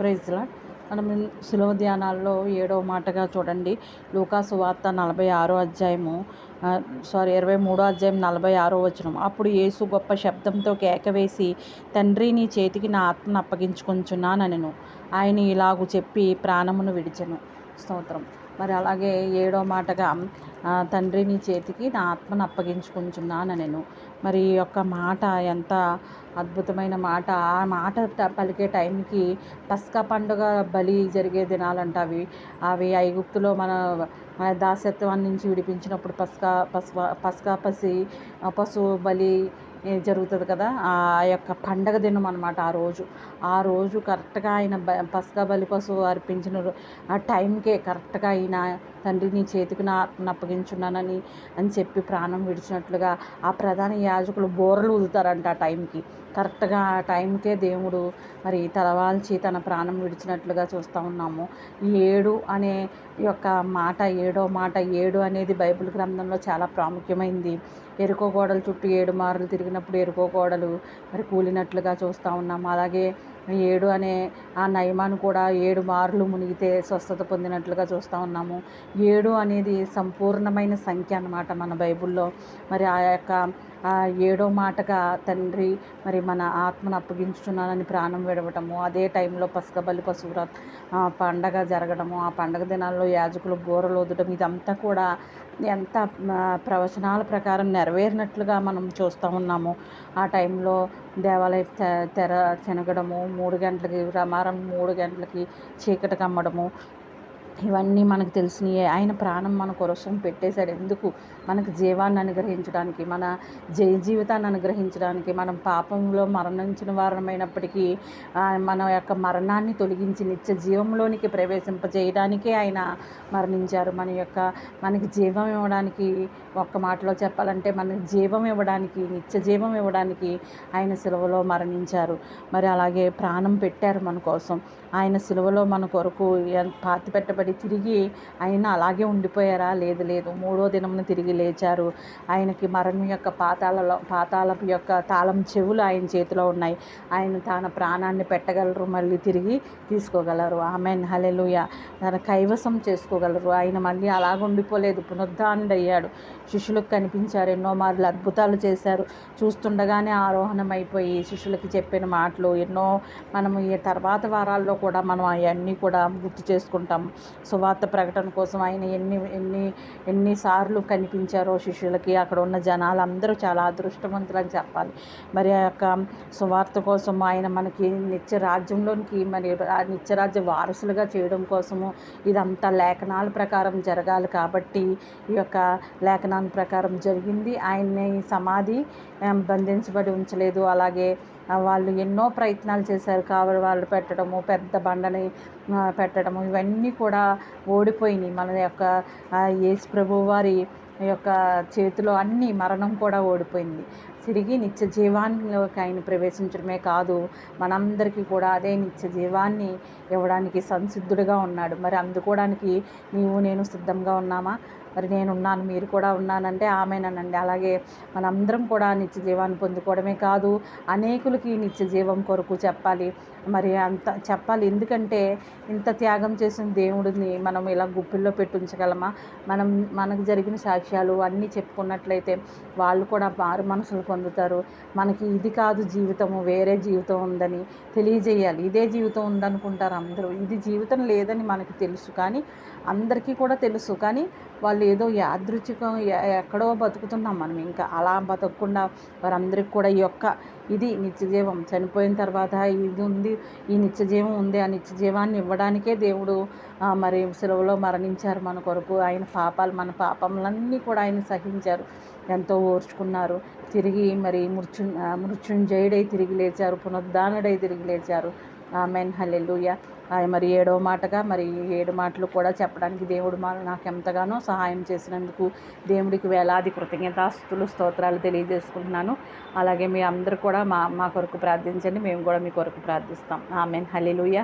ప్రైజ్లా. మనం సులభ ధ్యానాల్లో ఏడవ మాటగా చూడండి. లూకాసు వార్త నలభై ఆరో అధ్యాయము సారీ ఇరవై మూడో అధ్యాయం నలభై ఆరో వచనం. అప్పుడు యేసు గొప్ప శబ్దంతో కేకవేసి తండ్రి నీ చేతికి నా ఆత్మను అప్పగించుకొంచున్నానను ఆయన ఇలాగు చెప్పి ప్రాణమును విడిచెను. స్తోత్రం. మరి అలాగే ఏడో మాటగా తండ్రి నీ చేతికి నా ఆత్మను అప్పగించుకుంటున్నాను నేను మరి ఈ యొక్క మాట ఎంత అద్భుతమైన మాట. ఆ మాట పలికే టైంకి పస్కా పండుగ బలి జరిగే దినాలంట అవి. అవి ఐగుప్తులో మన మన దాసత్వం నుంచి విడిపించినప్పుడు పస్కా పస్వా పస్కా పసి పశువు బలి జరుగుతుంది కదా ఆ యొక్క పండగ దినం అనమాట ఆ రోజు. ఆ రోజు కరెక్ట్గా ఆయన బ బలి పశువు అర్పించిన ఆ టైంకే కరెక్ట్గా ఆయన తండ్రి నీ చేతికి నా అప్పగించున్నానని అని చెప్పి ప్రాణం విడిచినట్లుగా ఆ ప్రధాన యాజకులు బోరలు ఊదుతారంట ఆ టైంకి. కరెక్ట్గా ఆ టైంకే దేవుడు మరి తలవాల్చి తన ప్రాణం విడిచినట్లుగా చూస్తూ ఉన్నాము. ఏడు అనే యొక్క మాట ఏడో మాట ఏడు అనేది బైబిల్ గ్రంథంలో చాలా ప్రాముఖ్యమైంది. ఎరుకో గోడలు చుట్టూ ఏడు మార్లు తిరిగినప్పుడు ఎరుకో గోడలు మరి కూలినట్లుగా చూస్తూ ఉన్నాము అలాగే ఏడు అనే ఆ నయమాను కూడా ఏడు మార్లు మునిగితే స్వస్థత పొందినట్లుగా చూస్తూ ఉన్నాము. ఏడు అనేది సంపూర్ణమైన సంఖ్య అన్నమాట మన బైబిల్లో. మరి ఆ యొక్క ఏడో మాటగా తండ్రి మరి మన ఆత్మను అప్పగించుతున్నానని ప్రాణం విడవటము అదే టైంలో పసుకబలి పశువుర పండగ జరగడము ఆ పండగ దినాల్లో యాజకులు బోరలు వదడం ఇదంతా కూడా ఎంత ప్రవచనాల ప్రకారం నెరవేరినట్లుగా మనం చూస్తూ ఉన్నాము. ఆ టైంలో దేవాలయ తెర చెనగడము మూడు గంటలకి రమారం మూడు గంటలకి చీకటి కమ్మడము ఇవన్నీ మనకు తెలిసినవి ఆయన ప్రాణం మన కోసం పెట్టేశాడు. ఎందుకు? మనకు జీవాన్ని అనుగ్రహించడానికి మన జయ జీవితాన్ని అనుగ్రహించడానికి మనం పాపంలో మరణించిన వారమైనప్పటికీ మన యొక్క మరణాన్ని తొలగించి నిత్య జీవంలోనికి ప్రవేశింపజేయడానికే ఆయన మరణించారు. మన యొక్క మనకి జీవం ఇవ్వడానికి ఒక్క మాటలో చెప్పాలంటే మనకి జీవం ఇవ్వడానికి నిత్య జీవం ఇవ్వడానికి ఆయన సిలువలో మరణించారు. మరి అలాగే ప్రాణం పెట్టారు మన కోసం. ఆయన సిలువలో మన కొరకు పాతి పెట్ట మరి తిరిగి ఆయన అలాగే ఉండిపోయారా? లేదు లేదు. మూడో దినమున తిరిగి లేచారు. ఆయనకి మరణం యొక్క పాతాలలో పాతాలపు యొక్క తాళం చెవులు ఆయన చేతిలో ఉన్నాయి. ఆయన తన ప్రాణాన్ని పెట్టగలరు మళ్ళీ తిరిగి తీసుకోగలరు. ఆమె హలెలుయ తన కైవసం చేసుకోగలరు. ఆయన మళ్ళీ అలాగ ఉండిపోలేదు. పునరుద్ధానుడయ్యాడు శిష్యులకు కనిపించారు. ఎన్నో మార్లు అద్భుతాలు చేశారు. చూస్తుండగానే ఆరోహణం అయిపోయి శిష్యులకి చెప్పిన మాటలు ఎన్నో మనము ఈ తర్వాత వారాల్లో కూడా మనం అవన్నీ కూడా గుర్తు చేసుకుంటాం సువార్త ప్రకటన కోసం ఆయన ఎన్ని ఎన్ని ఎన్నిసార్లు కనిపించారో శిష్యులకి అక్కడ ఉన్న జనాలు అందరూ చాలా అదృష్టవంతులు అని చెప్పాలి. మరి ఆ యొక్క సువార్త కోసం ఆయన మనకి నిత్య రాజ్యంలోనికి మరి నిత్యరాజ్య వారసులుగా చేయడం కోసము ఇదంతా లేఖనాల ప్రకారం జరగాలి కాబట్టి ఈ యొక్క లేఖనాల ప్రకారం జరిగింది. ఆయన్ని సమాధి బంధించబడి ఉంచలేదు. అలాగే వాళ్ళు ఎన్నో ప్రయత్నాలు చేశారు. కావలి వాళ్ళు పెట్టడము పెద్ద బండని పెట్టడము ఇవన్నీ కూడా ఓడిపోయినాయి. మన యొక్క యేసు ప్రభు వారి యొక్క చేతిలో అన్ని మరణం కూడా ఓడిపోయింది. తిరిగి నిత్య జీవాన్నిలోకి ఆయన ప్రవేశించడమే కాదు మనందరికీ కూడా అదే నిత్య జీవాన్ని ఇవ్వడానికి సంసిద్ధుడిగా ఉన్నాడు. మరి అందుకోవడానికి నీవు నేను సిద్ధంగా ఉన్నామా? మరి నేను ఉన్నాను మీరు కూడా ఉన్నానంటే ఆమెనండి అలాగే మనందరం కూడా నిత్య జీవాన్ని పొందుకోవడమే కాదు అనేకులకి నిత్య జీవం కొరకు చెప్పాలి. మరి అంత చెప్పాలి. ఎందుకంటే ఇంత త్యాగం చేసిన దేవుడిని మనం ఇలా గుప్పిల్లో పెట్టి ఉంచగలమా? మనం మనకు జరిగిన సాక్ష్యాలు అన్నీ చెప్పుకున్నట్లయితే వాళ్ళు కూడా మారు మనసులు పొందుతారు. మనకి ఇది కాదు జీవితము వేరే జీవితం ఉందని తెలియజేయాలి. ఇదే జీవితం ఉందనుకుంటారు అందరూ. ఇది జీవితం లేదని మనకి తెలుసు కానీ అందరికీ కూడా తెలుసు కానీ వాళ్ళు ఏదో యాదృచ్ఛికం ఎక్కడో బతుకుతున్నాం మనం. ఇంకా అలా బతకకుండా వారందరికీ కూడా ఈ యొక్క ఇది నిత్యజీవం. చనిపోయిన తర్వాత ఇది ఉంది ఈ నిత్యజీవం ఉంది. ఆ నిత్యజీవాన్ని ఇవ్వడానికే దేవుడు మరి సెలవులో మరణించారు మన కొరకు. ఆయన పాపాలు మన పాపములన్నీ కూడా ఆయన సహించారు. ఎంతో ఓర్చుకున్నారు. తిరిగి మరి మృత్యు మృత్యుంజయుడై తిరిగి లేచారు. పునరుద్ధానుడై తిరిగి లేచారు. ఆమెన్. హలెలుయా మరి ఏడవ మాటగా మరి ఏడు మాటలు కూడా చెప్పడానికి దేవుడు మా నాకు ఎంతగానో సహాయం చేసినందుకు దేవుడికి వేలాది కృతజ్ఞతాస్తులు స్తోత్రాలు తెలియజేసుకుంటున్నాను. అలాగే మీ అందరూ కూడా మా మా కొరకు ప్రార్థించండి. మేము కూడా మీ కొరకు ప్రార్థిస్తాం. ఆమెన్. హలీలుయ్య